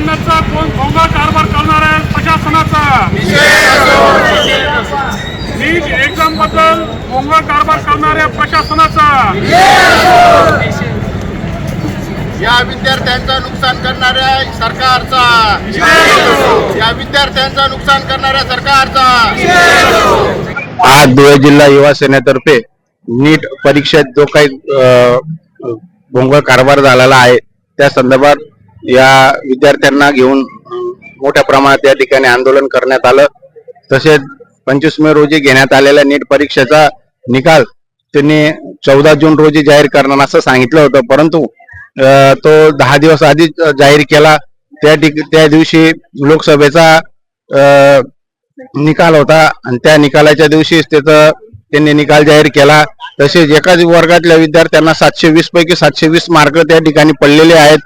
आणण्याचा कोण भोंगा कारभार करणार आहे? प्रशासनाचा. नीट एक्झामबद्दल भोंगा कारभार करणाऱ्या प्रशासनाचा. या विद्यार्थ्यांचं नुकसान करणाऱ्या सरकारचा. या विद्यार्थ्यांचं नुकसान करणाऱ्या सरकारचा. आज धुळे जिल्हा युवा सेनेतर्फे नीट परीक्षेत जो काही भोंगळ कारभार झालेला आहे त्या संदर्भात या विद्यार्थ्यांना घेऊन मोठ्या प्रमाणात या ठिकाणी आंदोलन करण्यात आलं. तसेच पंचवीस मे रोजी घेण्यात आलेल्या नीट परीक्षेचा निकाल त्यांनी चौदा जून रोजी जाहीर करणार असं सांगितलं होतं. परंतु तो दहा दिवस आधीच जाहीर केला. त्या ठिक त्या दिवशी लोकसभेचा निकाल होता आणि त्या निकालाच्या दिवशीच त्याचं त्यांनी निकाल जाहीर केला. तसेच एकाच वर्गातल्या विद्यार्थ्यांना सातशे वीस पैकी सातशे वीस मार्क त्या ठिकाणी पडलेले आहेत.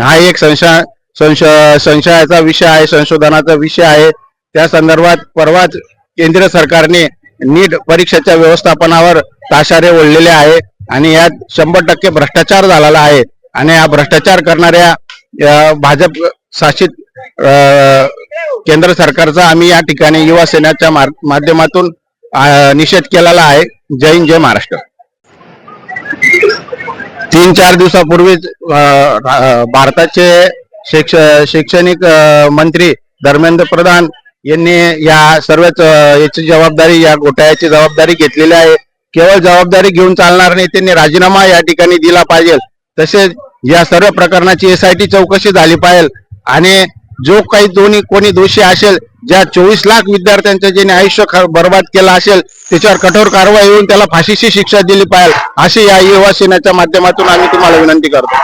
हा एक संशय संशय संशयाचा विषय आहे संशोधनाचा विषय आहे. त्या संदर्भात परवाच केंद्र सरकारने नीट परीक्षेच्या व्यवस्थापनावर ताशारे ओढलेले आहे आणि यात शंभर टक्के भ्रष्टाचार झालेला आहे. आणि हा भ्रष्टाचार करणाऱ्या भाजप शासित केंद्र सरकारचा आम्ही या ठिकाणी युवा सेनेच्या माध्यमातून निषेध केलेला आहे. जय हिंद जय महाराष्ट्र. तीन चार दिवसापूर्वीच भारताचे शिक्ष शैक्षणिक मंत्री धर्मेंद्र प्रधान यांनी या सर्वच याची जबाबदारी या घोटाळ्याची जबाबदारी घेतलेली आहे. केवळ जबाबदारी घेऊन चालणार नाही त्यांनी राजीनामा या ठिकाणी दिला पाहिजे. तसेच या सर्व प्रकरणाची एसआयटी चौकशी झाली पाहिजे. आणि जो काही दोन्ही कोणी दोषी असेल ज्या चोवीस लाख विद्यार्थ्यांचं ज्याने आयुष्य बर्बाद केलं असेल त्याच्यावर कठोर कारवाई होऊन त्याला फाशीची शिक्षा दिली पाहिजे अशी या युवा सेनेच्या माध्यमातून आम्ही तुम्हाला विनंती करतो.